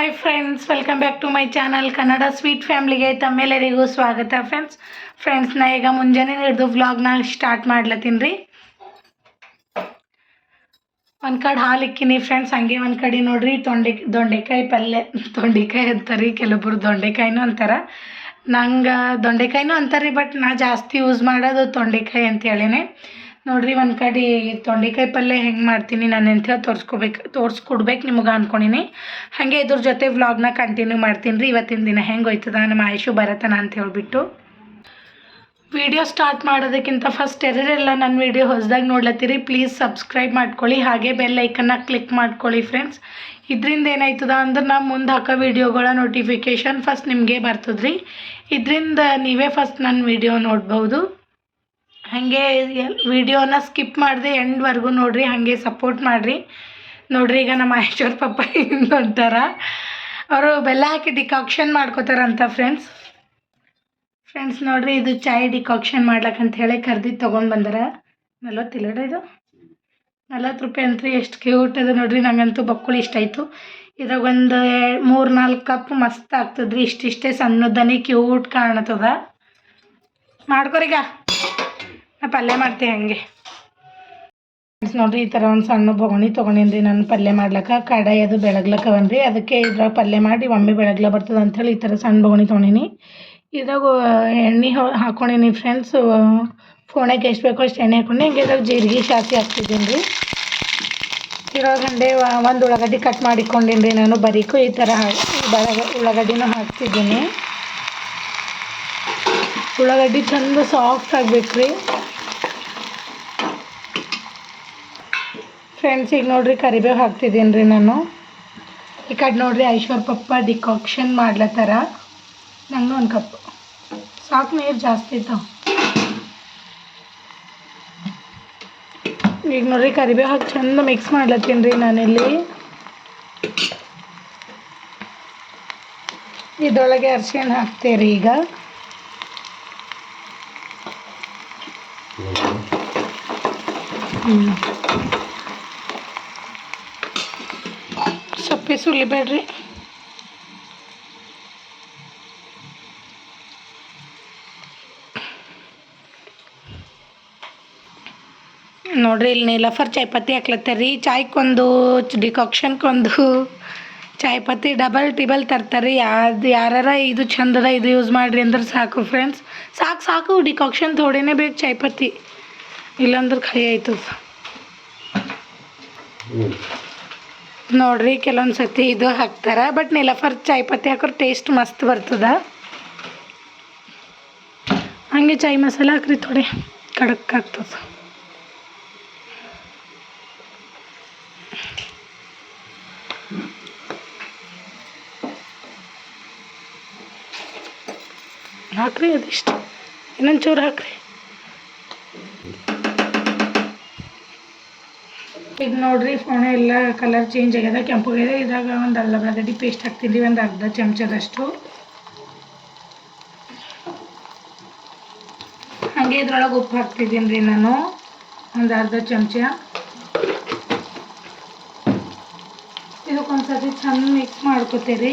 Hi friends welcome back to my channel Kannada sweet ಫ್ಯಾಮ್ಲಿಗೆ ತಮ್ಮೆಲ್ಲರಿಗೂ ಸ್ವಾಗತ friends friends ನಾ ಈಗ ಮುಂಜಾನೆ ಹಿಡಿದು ವ್ಲಾಗ್ನ ಸ್ಟಾರ್ಟ್ ಮಾಡ್ಲತ್ತೀನಿ ರೀ. ಒಂದು ಕಡೆ ಹಾಲು ಇಕ್ಕಿನಿ ಫ್ರೆಂಡ್ಸ್ ಹಂಗೆ ಒಂದು ಕಡೆ ನೋಡ್ರಿ, ತೊಂಡೆ, ದೊಂಡೆಕಾಯಿ ಪಲ್ಯ ತೊಂಡೆಕಾಯಿ ಅಂತಾರೆ ಕೆಲವೊಬ್ರು ದೊಂಡೆಕಾಯಿನೂ ಅಂತಾರೆ. ನಂಗೆ ದೊಂಡೆಕಾಯಿನೂ ಅಂತಾರೆ ಬಟ್ ನಾ ಜಾಸ್ತಿ ಯೂಸ್ ಮಾಡೋದು ತೊಂಡೆಕಾಯಿ ಅಂತೇಳಿನೇ ನೋಡ್ರಿ ಒಂದು ಕಡೆ ತೊಂಡೆಕಾಯಿ ಪಲ್ಯ ಹೆಂಗೆ ಮಾಡ್ತೀನಿ ನಾನು ಅಂತೇಳಿ ತೋರಿಸ್ಕೋಬೇಕು, ತೋರಿಸ್ಕೊಡ್ಬೇಕು ನಿಮಗೆ ಅನ್ಕೊಂಡಿನಿ. ಹಾಗೆ ಇದ್ರ ಜೊತೆ ವ್ಲಾಗ್ನ ಕಂಟಿನ್ಯೂ ಮಾಡ್ತೀನಿ ರೀ, ಇವತ್ತಿನ ದಿನ ಹೆಂಗೆ ಹೋಯ್ತದ, ನಮ್ಮ ಆಯುಷು ಬರತನ ಅಂತ ಹೇಳಿಬಿಟ್ಟು. ವಿಡಿಯೋ ಸ್ಟಾರ್ಟ್ ಮಾಡೋದಕ್ಕಿಂತ ಫಸ್ಟ್ ಎರಡೆಲ್ಲ ನನ್ನ ವಿಡಿಯೋ ಹೊಸದಾಗಿ ನೋಡ್ಲತ್ತೀರಿ ಪ್ಲೀಸ್ ಸಬ್ಸ್ಕ್ರೈಬ್ ಮಾಡ್ಕೊಳ್ಳಿ, ಹಾಗೆ ಬೆಲ್ ಐಕನ್ನ ಕ್ಲಿಕ್ ಮಾಡ್ಕೊಳ್ಳಿ ಫ್ರೆಂಡ್ಸ್ ಇದರಿಂದ ಏನಾಯ್ತದ ಅಂದ್ರೆ ನಾ ಮುಂದೆ ಹಾಕೋ ವಿಡಿಯೋಗಳ ನೋಟಿಫಿಕೇಷನ್ ಫಸ್ಟ್ ನಿಮಗೆ ಬರ್ತದ್ರಿ. ಇದರಿಂದ ನೀವೇ ಫಸ್ಟ್ ನನ್ನ ವಿಡಿಯೋ ನೋಡ್ಬೋದು. ಹಾಗೆ ವಿಡಿಯೋನ ಸ್ಕಿಪ್ ಮಾಡಿದೆ ಎಂಡ್ವರೆಗೂ ನೋಡಿರಿ, ಹಾಗೆ ಸಪೋರ್ಟ್ ಮಾಡಿರಿ. ನೋಡ್ರಿ ಈಗ ನಮ್ಮ ಐಶ್ವರ್ ಪಪ್ಪ ಅಂತಾರ ಅವರು ಬೆಲ್ಲ ಹಾಕಿ ಡಿಕಾಕ್ಷನ್ ಮಾಡ್ಕೋತಾರಂತ ಫ್ರೆಂಡ್ಸ್ ಫ್ರೆಂಡ್ಸ್ ನೋಡಿರಿ, ಇದು ಚಾಯ್ ಡಿಕಾಕ್ಷನ್ ಮಾಡ್ಲಕ್ಕಂತ ಹೇಳಿ ಕರ್ದಿದ್ದು ತೊಗೊಂಡು ಬಂದಾರ. ನಲ್ವತ್ತಿಲ್ಲಡ ಇದು? ನಲ್ವತ್ತು ರೂಪಾಯಿ ಅಂತ್ರಿ, ಎಷ್ಟು ಕ್ಯೂಟ್ ಅದು ನೋಡಿರಿ, ನಂಗಂತೂ ಬಕ್ಕುಳಿ ಇಷ್ಟ ಆಯಿತು. ಇದ್ರಾಗ ಒಂದು ಮೂರು ನಾಲ್ಕು ಕಪ್ ಮಸ್ತ್ ಆಗ್ತದ್ರಿ, ಇಷ್ಟಿಷ್ಟೇ ಸಣ್ಣದನಿ ಕ್ಯೂಟ್ ಕಾಣತ್ತದ. ಮಾಡ್ಕೊರಿಗ. ಪಲ್ಯ ಮಾಡ್ತೀನಿ ಹಂಗೆ. ನೋಡ್ರಿ, ಈ ಥರ ಒಂದು ಸಣ್ಣ ಬೊಗಣಿ ರೀ ನಾನು ಪಲ್ಯ ಮಾಡ್ಲಕ್ಕ. ಕಡಾಯಿ ಅದು ಬೆಳಗ್ಲಕ್ಕ ಬಂದ್ರಿ. ಅದಕ್ಕೆ ಇದ್ರಾಗ ಪಲ್ಯ ಮಾಡಿ, ಒಮ್ಮೆ ಬೆಳಗ್ಲ ಬರ್ತದೆ ಅಂಥೇಳಿ ಈ ಥರ ಸಣ್ಣ ಬೊಗಣಿ ತೊಗೊಂಡಿನಿ. ಇದ್ರಾಗ ಎಣ್ಣೆ ಹಾಕೊಂಡೀನಿ ಫ್ರೆಂಡ್ಸ್ ಫೋಣೆಗೆ ಎಷ್ಟು ಬೇಕೋ ಅಷ್ಟು ಎಣ್ಣೆ ಹಾಕೊಂಡು, ಹಿಂಗೆ ಇದ್ರಾಗ ಜೀರಿಗೆ ಸಾಸಿ ಹಾಕ್ತಿದ್ದೀನಿ ರೀ ಇವಾಗ ಹಂಡೆ ಒಂದು ಉಳ್ಳಾಗಡ್ಡಿ ಕಟ್ ಮಾಡಿಕೊಂಡಿನಿ ರೀ ನಾನು ಬರೀಕು. ಈ ಥರ ಬರ ಉಳ್ಳಾಗಡ್ಡಿನೂ ಹಾಕ್ತಿದ್ದೀನಿ. ಉಳ್ಳಾಗಡ್ಡಿ ಚಂದ ಸಾಫ್ಟ್ ಆಗ್ಬೇಕು ರೀ ಫ್ರೆಂಡ್ಸ್ ಈಗ ನೋಡ್ರಿ, ಕರಿಬೇವು ಹಾಕ್ತಿದ್ದೀನಿ ರೀ ನಾನು. ಈ ಕಡೆ ನೋಡ್ರಿ, ಐಶ್ವರ್ ಪಪ್ಪ ಡಿಕಾಕ್ಷನ್ ಮಾಡ್ಲತ್ತಾರ. ನಂಗೆ ಒಂದು ಕಪ್. ಸಾಕು ನೀರು ಜಾಸ್ತಿ ಇತ್ತು ಈಗ ನೋಡ್ರಿ, ಕರಿಬೇವು ಹಾಕಿ ಚಂದ ಮಿಕ್ಸ್ ಮಾಡ್ಲತ್ತೀನಿ ರೀ ನಾನಿಲ್ಲಿ. ಇದರೊಳಗೆ ಅರ್ಶಿಣ ಹಾಕ್ತೀರಿ ಈಗ. ಹ್ಞೂ ಸಪ್ಪೆ ಸುಲಿಬೇಡ್ರಿ ನೋಡ್ರಿ ಇಲ್ಲಿ ನೀಲಫರ್ ಚಾಯ್ ಪತ್ತಿ ಹಾಕ್ಲತ್ತಾರ ರೀ. ಚಾಯ್ಕೊಂದು ಚಾಯ್ ಪತ್ತಿ ಡಬಲ್ ಟಿಬಲ್ ತರ್ತಾರೆ ಯಾವ್ದು ಯಾರಾರ ಇದು ಚಂದದ ಇದು ಯೂಸ್ ಮಾಡಿರಿ ಅಂದ್ರೆ ಸಾಕು ಫ್ರೆಂಡ್ಸ್ ಸಾಕು ಸಾಕು ಡಿಕಾಕ್ಷನ್ ಥೋಡೆನೇ ಬೇಕು ಚಾಯ್ ಪತ್ತಿ. ಇಲ್ಲಾಂದ್ರೆ ಕೈ ಆಯ್ತದ. ನೋಡ್ರಿ, ಕೆಲವೊಂದು ಸತಿ ಇದು ಹಾಕ್ತಾರೆ. ಬಟ್ ನೆಲಫರ್ ಚಾಯ್ ಪತ್ತಿ ಹಾಕೋರು ಟೇಸ್ಟ್ ಮಸ್ತ್ ಬರ್ತದ. ಹಂಗೆ ಚಾಯ್ ಮಸಾಲ ಹಾಕ್ರಿ ಥೋಡೆ ಕಡಕ್ ಆಗ್ತದೆ. ಹಾಕ್ರಿ ಅದಿಷ್ಟು. ಇನ್ನೊಂದು ಚೂರು ಹಾಕ್ರಿ. ಈಗ ನೋಡ್ರಿ ಫೋನ್ ಎಲ್ಲ ಕಲರ್ ಚೇಂಜ್ ಆಗ್ಯದ ಕೆಂಪಾಗಿದೆ ಇದ್ರಾಗ ಒಂದು ಅಲ್ಲ ಬೆಳಗಡ್ಡಿ ಪೇಸ್ಟ್ ಹಾಕ್ತಿದ್ವಿ, ಒಂದು ಅರ್ಧ ಚಮಚದಷ್ಟು. ಹಾಗೆ ಇದ್ರೊಳಗೆ ಉಪ್ಪು ಹಾಕ್ತಿದ್ದೀನಿ ರೀ ನಾನು, ಒಂದು ಅರ್ಧ ಚಮಚ. ಇದಕ್ಕೊಂದ್ಸತಿ ಚಂದ ಮಿಕ್ಸ್ ಮಾಡ್ಕೋತೀರಿ.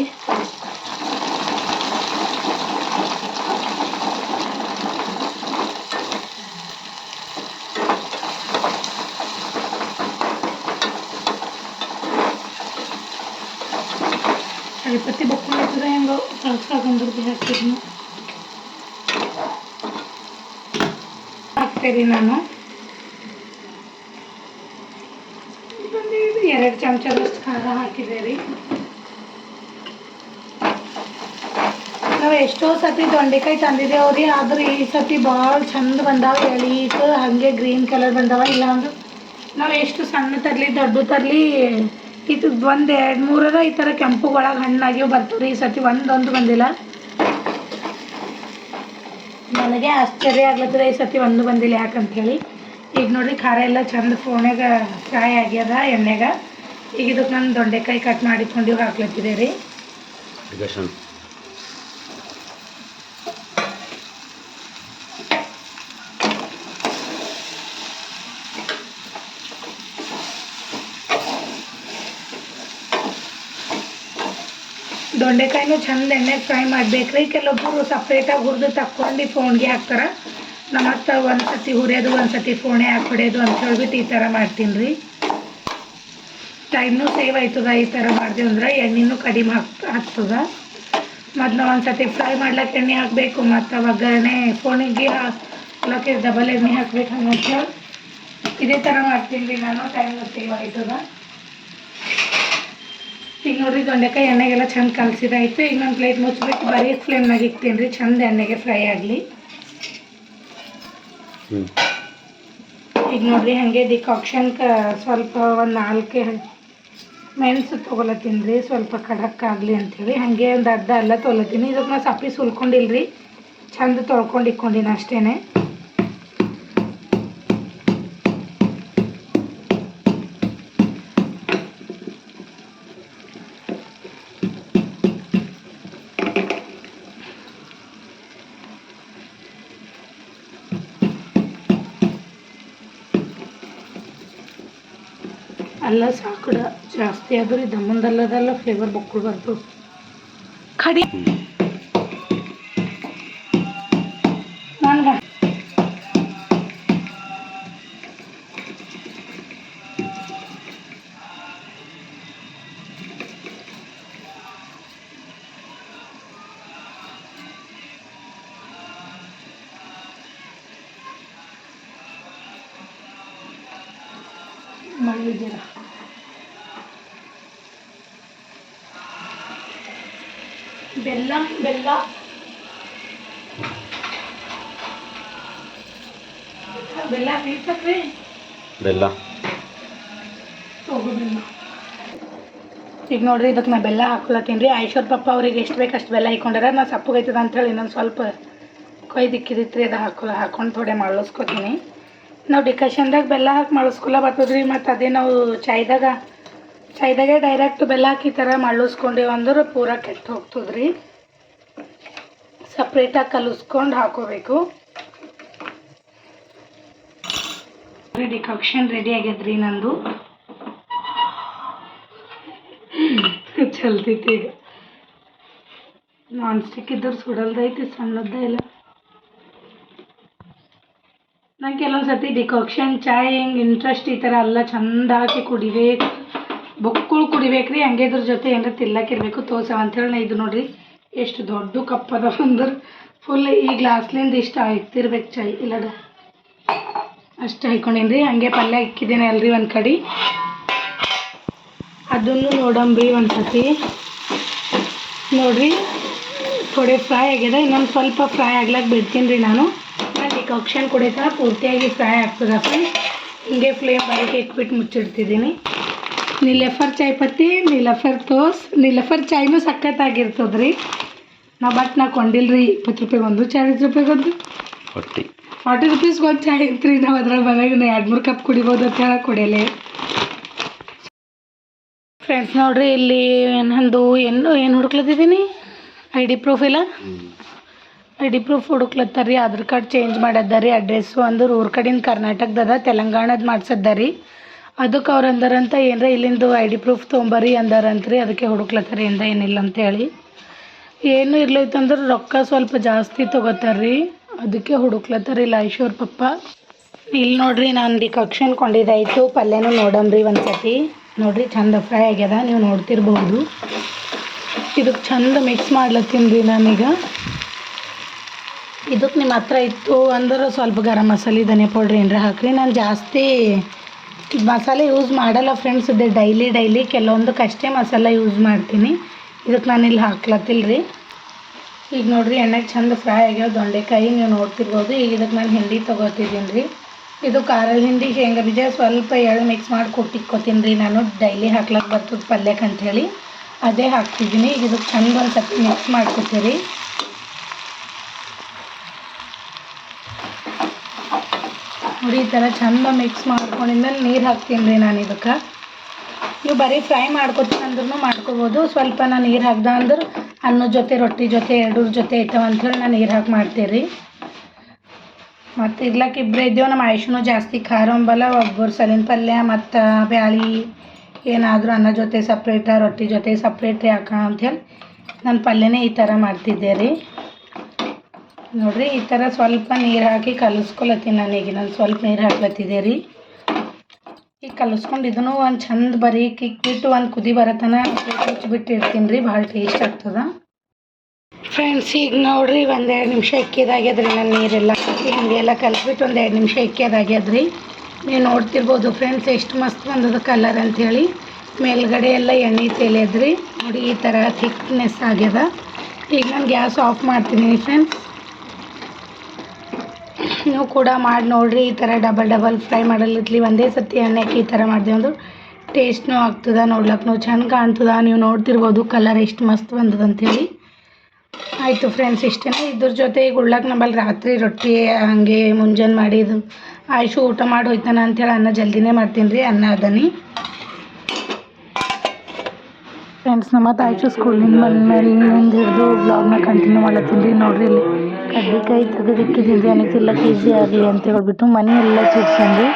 ಪತ್ತಿ ಬಕ್ಕೊಂಡು ಇರ್ತದೆ ಹೆಂಗೋ ಕಳ್ಸಾಕೊಂಡ್ರಿಗೆ ಹಾಕ್ತಿದ್ನು. ಹಾಕ್ತೇರಿ ನಾನು. ಎರಡು ಚಮಚದಷ್ಟು ಖಾರ ಹಾಕಿದೆ ರೀ. ನಾವು ಎಷ್ಟೋ ಸತಿ ದೊಂಡೆಕಾಯಿ ತಂದಿದ್ದೇವೆ ರೀ ಆದ್ರೆ ಈ ಸತಿ ಭಾಳ ಚಂದ ಬಂದಾವ, ಎಳೀತು, ಹಾಗೆ ಗ್ರೀನ್ ಕಲರ್ ಬಂದಾವ ಇಲ್ಲ ಅಂದ್ರೆ ನಾವು ಎಷ್ಟು ಸಣ್ಣ ತರಲಿ, ದೊಡ್ಡ ತರಲಿ ಇದು ಒಂದು ಎರಡು ಮೂರರ ಈ ಥರ ಕೆಂಪುಗೊಳಗೆ ಹಣ್ಣಾಗಿ ಬರ್ತಾವೆ ರೀ ಈ ಸರ್ತಿ ಒಂದೊಂದು ಬಂದಿಲ್ಲ. ನನಗೆ ಆಶ್ಚರ್ಯ ಆಗ್ಲತ್ತದ ಈ ಸರ್ತಿ ಒಂದು ಬಂದಿಲ್ಲ ಯಾಕಂತ ಹೇಳಿ. ಈಗ ನೋಡ್ರಿ ಖಾರ ಎಲ್ಲ ಚಂದ ಫೋನ್ಯಾಗ ಫ್ರೈ ಆಗ್ಯದ ಎಣ್ಣೆಗ. ಈಗ ಇದಕ್ಕೆ ನಾನು ದೊಂಡೆಕಾಯಿ ಕಟ್ ಮಾಡಿಕೊಂಡು ಹಾಕ್ಲತ್ತಿದೆ ರೀ. ದೊಂಡೆಕಾಯಿನೂ ಚಂದ ಎಣ್ಣೆಗೆ ಫ್ರೈ ಮಾಡ್ಬೇಕ್ರಿ. ಕೆಲವೊಬ್ಬರು ಸಪ್ರೇಟಾಗಿ ಹುರಿದು ತಕ್ಕೊಂಡು ಫೋನ್ಗೆ ಹಾಕ್ತಾರೆ. ನಮ್ಮತ್ತ ಮತ್ತೆ ಒಂದು ಸತಿ ಹುರಿಯೋದು ಒಂದು ಸತಿ ಫೋಣೆ ಹಾಕ್ಬಿಡೋದು ಅಂತ ಹೇಳ್ಬಿಟ್ಟು ಈ ಥರ ಮಾಡ್ತೀನಿ ರೀ ಟೈಮ್ನು ಸೇವ್ ಆಯ್ತದ ಈ ಥರ ಮಾಡಿದೆ ಅಂದ್ರೆ ಎಣ್ಣೆನೂ ಕಡಿಮೆ ಹಾಕ್ ಮತ್ತು ಮೊದ್ಲು ಒಂದು ಸತಿ ಫ್ರೈ ಮಾಡ್ಲಿಕ್ಕೆ ಎಣ್ಣೆ ಹಾಕಬೇಕು, ಮತ್ತು ಒಗ್ಗರಣೆ ಫೋಣಿಗೆ ಹಾಕ್ಲಕ್ಕೆ ಡಬಲ್ ಎಣ್ಣೆ ಹಾಕ್ಬೇಕು ಅನ್ನೋದು ಇದೇ ಥರ ಮಾಡ್ತೀನಿ ರೀ ನಾನು ಟೈಮ್ ಸೇವ್ ಆಯ್ತದ. ಈಗ ನೋಡ್ರಿ ದೊಂಡೆಕಾಯಿ ಎಣ್ಣೆಗೆಲ್ಲ ಚೆಂದ ಕಲಸಿದಾಯ್ತು. ಈಗ ನಾನು ಪ್ಲೇಟ್ ಮುಚ್ಚಬೇಕು ಬರೀ ಫ್ಲೇಮ್ನಾಗ ಇಕ್ತೀನಿ ರೀ ಚಂದ ಎಣ್ಣೆಗೆ ಫ್ರೈ ಆಗಲಿ. ಈಗ ನೋಡ್ರಿ ಹಾಗೆ ಡಿಕಾಕ್ಷನ್ಗೆ ಸ್ವಲ್ಪ ಒಂದು ನಾಲ್ಕು ಮೆಣಸು ತೊಗೊಲತ್ತೀನಿ ರೀ. ಸ್ವಲ್ಪ ಖಡಕ್ ಆಗಲಿ ಅಂಥೇಳಿ ಹಾಗೆ ಒಂದು ಅರ್ಧ ಎಲ್ಲ ತೊಗೊಳತ್ತೀನಿ ಇದಕ್ಕೆ ನಾ ಸಪ್ಪಿ ಸುಲ್ಕೊಂಡಿಲ್ಲ ರೀ ಚಂದ ತೊಳ್ಕೊಂಡು ಇಕ್ಕೊಂಡಿನಿ ಅಷ್ಟೇ ಅಲ್ಲ ಸಾಕುಡ. ಜಾಸ್ತಿ ಆದ್ರೆ ದಮ್ಮಂದಲ್ಲದಲ್ಲ ಫ್ಲೇವರ್ ಬಕ್ಕಳು ಬರ್ತದೆ ಕಡಿ ಬೆಲ್ಲ ಬೆಲ್ಲ. ಬೆಲ್ಲ ಬೇಕಲ್ರಿ ಬೆಲ್ಲ. ಈಗ ನೋಡ್ರಿ ಇದಕ್ಕೆ ನಾ ಬೆಲ್ಲ ಹಾಕ್ಲತ್ತೀನಿ ರೀ. ಐಶ್ವರ್ ಪಪ್ಪ ಅವ್ರಿಗೆ ಎಷ್ಟು ಬೇಕು ಅಷ್ಟು ಬೆಲ್ಲ ಹಾಕೊಂಡಾರ ನಾ ಸಪ್ಪಗೈತದ ಅಂತೇಳಿ ಇನ್ನೊಂದು ಸ್ವಲ್ಪ ಕೊಯ್ದಿಕ್ಕಿದಿತ್ರಿ ಅದು ಹಾಕೊ ಹಾಕೊಂಡು ಥೋಡೆ ಮಳಸ್ಕೊತೀನಿ ನಾವು ಡಿಕಷನ್ದಾಗ ಬೆಲ್ಲ ಹಾಕಿ ಮಳಸ್ಕೊಲ್ಲ ಬರ್ತದ್ರಿ ಮತ್ತು ಅದೇ ನಾವು ಚಾಯ್ದಾಗ ಚಾಯ್ದಾಗೆ ಡೈರೆಕ್ಟ್ ಬೆಲ್ಲ ಹಾಕಿ ಥರ ಮಳ್ಳಿಸ್ಕೊಂಡೇವು ಅಂದ್ರೆ ಪೂರ ಕೆಟ್ಟು ಹೋಗ್ತದ್ರಿ. ಸಪ್ರೇಟಾಗಿ ಕಲಿಸ್ಕೊಂಡು ಹಾಕೋಬೇಕು. ಡಿಕಾಕ್ಷನ್ ರೆಡಿ ಆಗ್ಯದ್ರಿ ನಂದು. ಚಲ್ತೈತಿ ಈಗ ನಾನ್ ಸ್ಟಿಕ್ ಇದ್ದರೂ ಸುಡಲ್ದೈತಿ, ಸಣ್ಣದ್ದೇ ಇಲ್ಲ. ನಂಗೆ ಕೆಲವೊಂದು ಸರ್ತಿ ಡಿಕಾಕ್ಷನ್ ಚಾಯ್ ಹಿಂಗೆ ಇಂಟ್ರೆಸ್ಟ್ ಈ ಥರ ಎಲ್ಲ ಚಂದ ಹಾಕಿ ಕುಡಿಬೇಕು. ಬುಕ್ಕುಳು ಕುಡಿಬೇಕ್ರಿ ಹಂಗೆ ಇದ್ರ ಜೊತೆ ಏನಾರ ತಿಲ್ಲಕ್ಕಿರ್ಬೇಕು ತೋಸವ ಅಂತೇಳಿ ನಾ ಇದು ನೋಡ್ರಿ. ಎಷ್ಟು ದೊಡ್ಡ ಕಪ್ ಅದ ಅಂದ್ರೆ ಫುಲ್ ಈ ಗ್ಲಾಸ್ಲಿಂದ ಇಷ್ಟು ಹಾಕ್ತಿರ್ಬೇಕು ಚಾಯ್ ಇಲ್ಲಡ ಅಷ್ಟು ಹಾಕೊಂಡೀನಿ ರೀ ಹಂಗೆ ಪಲ್ಯ ಇಕ್ಕಿದ್ದೇನೆ ಅಲ್ರಿ ಒಂದು ಕಡೆ. ಅದನ್ನು ನೋಡಂಬ್ರಿ ಒಂದು ಸತಿ ನೋಡ್ರಿ ಥೋಡೆ ಫ್ರೈ ಆಗ್ಯದ, ಇನ್ನೊಂದು ಸ್ವಲ್ಪ ಫ್ರೈ ಆಗ್ಲಕ್ಕೆ ಬಿಡ್ತೀನಿ ರೀ ನಾನು ನಾನು ಕಕ್ಷನ್ ಕುಡಿತಾ ಪೂರ್ತಿಯಾಗಿ ಫ್ರೈ ಆಗ್ತದ ಹಿಂಗೆ ಫ್ಲೇಮ್ ಬರಕ್ಕೆ ಇಟ್ಬಿಟ್ಟು ಮುಚ್ಚಿಡ್ತಿದ್ದೀನಿ. ನಿಲೆಫರ್ ಚಾಯ್ ಪತ್ತಿ ನಿಲಫರ್ ತೋಸ್. ನಿಲಫರ್ ಚಾಯ್ನೂ ಸಖತ್ತಾಗಿರ್ತದೆ ರೀ ನಾ ಬಟ್ ನಾ ಕೊಂಡಿಲ್ರಿ ಇಪ್ಪತ್ತು ರೂಪಾಯಿ ಒಂದು ಚಾಳಿಸ್ ರೂಪಾಯಿಗೊಂದು ಒಂದು. ಫಾರ್ಟಿ ರುಪೀಸ್ಗೆ ಒಂದು ಚಾಯ್ ಇರ್ತೀರಿ ನಾವು ಅದ್ರಾಗ ಮನೆಗೆ ಎರಡು ಮೂರು ಕಪ್ ಕುಡಿಬೋದು ಅಂತ ಹೇಳಕ್ಕೆ ಕುಡಿಯಲೆ ಫ್ರೆಂಡ್ಸ್ ನೋಡ್ರಿ ಇಲ್ಲಿ ನಂದು ಏನು ಏನು ಹುಡುಕ್ಲತ್ತಿದ್ದೀನಿ ಐ ಡಿ ಪ್ರೂಫ್ ಇಲ್ಲ? ಐ ಡಿ ಪ್ರೂಫ್ ಹುಡುಕ್ಲತ್ತಾರ ರೀ ಆಧಾರ್ ಕಾರ್ಡ್ ಚೇಂಜ್ ಮಾಡ್ಯದ ರೀ ಅಡ್ರೆಸ್ಸು ಅಂದ್ರೆ ಊರ ಕಡಿಂದ ಕರ್ನಾಟಕದ ತೆಲಂಗಾಣದ ಮಾಡ್ಸದ ರೀ ಅದಕ್ಕೆ ಅವ್ರು ಅಂದಾರಂತ, ಏನರ ಇಲ್ಲಿಂದು ಐ ಡಿ ಪ್ರೂಫ್ ತೊಗೊಂಬರ್ರಿ ಅಂದಾರಂತ ರೀ ಅದಕ್ಕೆ ಹುಡುಕ್ಲತ್ತರಿ ಎಂದ ಏನಿಲ್ಲ ಅಂತೇಳಿ. ಏನು ಇರ್ಲೈತಂದ್ರೆ ರೊಕ್ಕ ಸ್ವಲ್ಪ ಜಾಸ್ತಿ ತೊಗೋತಾರ್ರಿ, ಅದಕ್ಕೆ ಹುಡುಕ್ಲತ್ತಾರ ಇಲ್ಲ ಐಶ್ವರ್ ಪಪ್ಪ. ಇಲ್ಲಿ ನೋಡ್ರಿ ನಾನು ಡಿಕಾಕ್ಷನ್ ಕೊಂಡಿದ್ದಾಯಿತು, ಪಲ್ಯನೂ ನೋಡಂಬ್ರಿ ಒಂದು ಸತಿ ನೋಡ್ರಿ ಚಂದ ಫ್ರೈ ಆಗ್ಯದ, ನೀವು ನೋಡ್ತಿರ್ಬೋದು. ಇದಕ್ಕೆ ಚಂದ ಮಿಕ್ಸ್ ಮಾಡ್ಲತ್ತೀನಿ ರೀ ನಾನೀಗ. ಇದಕ್ಕೆ ನಿಮ್ಮ ಹತ್ರ ಇತ್ತು ಅಂದ್ರೆ ಸ್ವಲ್ಪ ಗರಂ ಮಸಾಲೆ, ಧನಿಯಾ ಪೌಡ್ರ್ ಏನರ ಹಾಕ್ರಿ. ನಾನು ಜಾಸ್ತಿ ಮಸಾಲೆ ಯೂಸ್ ಮಾಡಲ್ಲ ಫ್ರೆಂಡ್ಸ್ ಇದೆ ಡೈಲಿ ಡೈಲಿ ಕೆಲವೊಂದಕ್ಕೆ ಅಷ್ಟೇ ಮಸಾಲೆ ಯೂಸ್ ಮಾಡ್ತೀನಿ. ಇದಕ್ಕೆ ನಾನು ಇಲ್ಲಿ ಹಾಕ್ಲತ್ತಿಲ್ಲ ರೀ ಈಗ ನೋಡಿರಿ ಎಣ್ಣೆಗೆ ಚಂದ ಫ್ರೈ ಆಗ್ಯಾವ, ದೊಂಡೆಕಾಯಿ ನೀವು ನೋಡ್ತಿರ್ಬೋದು. ಈಗ ಇದಕ್ಕೆ ನಾನು ಹಿಂಡಿ ತೊಗೋತಿದ್ದೀನಿ ರೀ ಇದು ಖಾರ ಹಿಂಡಿ ಶೇಂಗಾ ಬೀಜ ಸ್ವಲ್ಪ ಎಳ್ಳು ಮಿಕ್ಸ್ ಮಾಡಿ ಕೊಟ್ಟಿಕ್ಕೋತೀನಿ ರೀ ನಾನು ಡೈಲಿ ಹಾಕ್ಲಕ್ಕೆ ಬರ್ತದೆ ಪಲ್ಯಕ್ಕೆ ಅಂಥೇಳಿ ಅದೇ ಹಾಕ್ತಿದ್ದೀನಿ. ಈಗ ಇದಕ್ಕೆ ಚಂದ ಒಂದು ಸತಿ ಮಿಕ್ಸ್ ಮಾಡ್ಕೊತೀರಿ. ನೋಡಿ ಈ ಥರ ಚಂದ ಮಿಕ್ಸ್ ಮಾಡ್ಕೊಂಡಿದ್ಮೇಲೆ ನೀರು ಹಾಕ್ತೀನಿ ರೀ ನಾನು ಇದಕ್ಕೆ. ನೀವು ಬರೀ ಫ್ರೈ ಮಾಡ್ಕೊತೀನಿ ಅಂದ್ರೂ ಮಾಡ್ಕೋಬೋದು. ಸ್ವಲ್ಪ ನಾನು ನೀರು ಹಾಕ್ದೆ ಅಂದ್ರೆ ಅನ್ನದ ಜೊತೆ, ರೊಟ್ಟಿ ಜೊತೆ, ಎರಡೂರ ಜೊತೆ ಐತವ ಅಂಥೇಳಿ ನಾನು ನೀರು ಹಾಕಿ ಮಾಡ್ತೀರಿ ಮತ್ತು ಇರ್ಲಕ್ಕೆ ಇಬ್ಬರೇ ಇದ್ದೇವೆ ನಮ್ಮ ಆಯುಷನೂ ಜಾಸ್ತಿ ಖಾರ ಅಂಬಲ್ಲ ಒಬ್ಬರು ಸಲಿನ ಪಲ್ಯ ಮತ್ತು ಬ್ಯಾಳಿ, ಏನಾದರೂ ಅನ್ನ ಜೊತೆ ಸಪ್ರೇಟ ರೊಟ್ಟಿ ಜೊತೆ ಸಪ್ರೇಟ್ ಹಾಕೋಣ ಅಂಥೇಳಿ ನಾನು ಪಲ್ಯನೇ ಈ ಥರ ಮಾಡ್ತಿದ್ದೆ ರೀ. ನೋಡ್ರಿ, ಈ ಥರ ಸ್ವಲ್ಪ ನೀರು ಹಾಕಿ ಕಲಿಸ್ಕೊಳತ್ತೀನಿ ಈಗ. ನಾನು ಸ್ವಲ್ಪ ನೀರು ಹಾಕ್ಲತ್ತಿದ್ದೆ ರೀ ಈಗ ಕಲಿಸ್ಕೊಂಡು ಇದನ್ನು ಒಂದು ಚಂದ ಬರೀ ಇಕ್ಬಿಟ್ಟು ಒಂದು ಕುದಿ ಬರತನ ಬಿಟ್ಟು ಇರ್ತೀನಿ ರೀ ಭಾಳ ಟೇಸ್ಟ್ ಆಗ್ತದ. ಫ್ರೆಂಡ್ಸ್ ಈಗ ನೋಡಿರಿ, ಒಂದು ಎರಡು ನಿಮಿಷ ಇಕ್ಕಿದಾಗ್ಯದ್ರಿ ನಾನು ನೀರೆಲ್ಲ. ಹಾಕಿ ಕಲಿಸ್ಬಿಟ್ಟು ಒಂದು ಎರಡು ನಿಮಿಷ ಇಕ್ಕಿದಾಗ್ಯದ್ರಿ ನೀವು ನೋಡ್ತಿರ್ಬೋದು ಫ್ರೆಂಡ್ಸ್ ಎಷ್ಟು ಮಸ್ತ್ ಬಂದದ ಕಲರ್ ಅಂಥೇಳಿ ಮೇಲ್ಗಡೆ ಎಲ್ಲ ಎಣ್ಣೆ ತೇಲಿದ್ರಿ ನೋಡಿ, ಈ ಥರ ಥಿಕ್ನೆಸ್ ಆಗ್ಯದ. ಈಗ ನಾನು ಗ್ಯಾಸ್ ಆಫ್ ಮಾಡ್ತೀನಿ ಫ್ರೆಂಡ್ಸ್ ನೀವು ಕೂಡ ಮಾಡಿ ನೋಡ್ರಿ, ಈ ಥರ ಡಬಲ್ ಡಬಲ್ ಫ್ರೈ ಮಾಡಲಿತ್ಲಿ ಒಂದೇ ಸರ್ತಿ ಹಾಕಿ ಈ ಥರ ಮಾಡಿದೆ ಅಂದ್ರೆ ಟೇಸ್ಟ್ನೂ ಆಗ್ತದೆ ನೋಡ್ಲಕ್ಕೂ ಚೆಂದ ಕಾಣ್ತದೆ. ನೀವು ನೋಡ್ತಿರ್ಬೋದು ಕಲರ್ ಎಷ್ಟು ಮಸ್ತ್ ಬಂದದ ಅಂತೇಳಿ. ಆಯಿತು ಫ್ರೆಂಡ್ಸ್ ಇಷ್ಟೇ ಇದ್ರ ಜೊತೆ ಈಗ ಉಳ್ಳಕ್ಕೆ ನಂಬಲ್ಲಿ ರಾತ್ರಿ ರೊಟ್ಟಿ, ಹಾಗೆ ಮುಂಜಾನೆ ಮಾಡಿದ್ದು ಆಯುಷು ಊಟ ಮಾಡಿ ಹೋಯ್ತಾನ ಅಂಥೇಳಿ ಅನ್ನ ಜಲ್ದಿನೇ ಮಾಡ್ತೀನಿ ರೀ, ಅನ್ನ ಅದನಿ ಫ್ರೆಂಡ್ಸ್ ನಮ್ಮ ತಾಯಿ ಸ್ಕೂಲಿಂದ ಬಂದ ಮೇಲೆ ಹಿಡಿದು ಬ್ಲಾಗ್ನ ಕಂಟಿನ್ಯೂ ಮಾಡತ್ತೀನಿ ರೀ, ನೋಡ್ರಿ ಇಲ್ಲಿ. ಕಡ್ಡಿಕಾಯಿ ತೆಗೆದಿಕ್ಕಿದ್ದೀನಿ ರೀ ಅನ್ನಕ್ಕಿಲ್ಲ ಈಸಿ ಆಗಲಿ ಅಂತ ಹೇಳ್ಬಿಟ್ಟು ಮನೆ ಎಲ್ಲ ಚಿಡ್ಸಂದು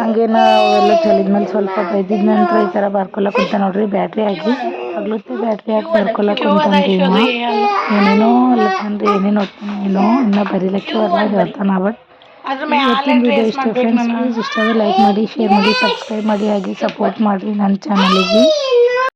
ಹಂಗೆ ನಾವು ಎಲ್ಲ ಚಲಿದ್ಮೇಲೆ ಸ್ವಲ್ಪ ಬೈದಿದ ನಂತರ ಈ ಥರ ಬರ್ಕೊಳಕ್ ಕುಂತ ನೋಡ್ರಿ ಬ್ಯಾಟ್ರಿ ಹಾಕಿ ಅಗ್ಲತ್ತೆ ಬ್ಯಾಟ್ರಿ ಹಾಕಿ ಬರ್ಕೊಳಕ್ ಕುಂತಾನ್ರಿ ಇವ ಏನೇನೋ ಅಲ್ಲತ್ತನ್ರಿ ಏನೇನೋ ಓದ್ತಾನೆ ಏನೋ ಇನ್ನೂ ಬರೀಲಕ್ಕೆ ಬರಲ್ಲ ಹೇಳ್ತಾನೆ ಬಟ್ ಇವತ್ತಿನ ವಿಡಿಯೋ ಇಷ್ಟ ಫ್ರೆಂಡ್ಸ್ ಪ್ಲೀಸ್ ಇಷ್ಟ ಲೈಕ್ ಮಾಡಿ ಶೇರ್ ಮಾಡಿ ಸಬ್ಸ್ಕ್ರೈಬ್ ಮಾಡಿ ಹಾಗೆ ಸಪೋರ್ಟ್ ಮಾಡಿರಿ ನನ್ನ ಚಾನಲಿಗೆ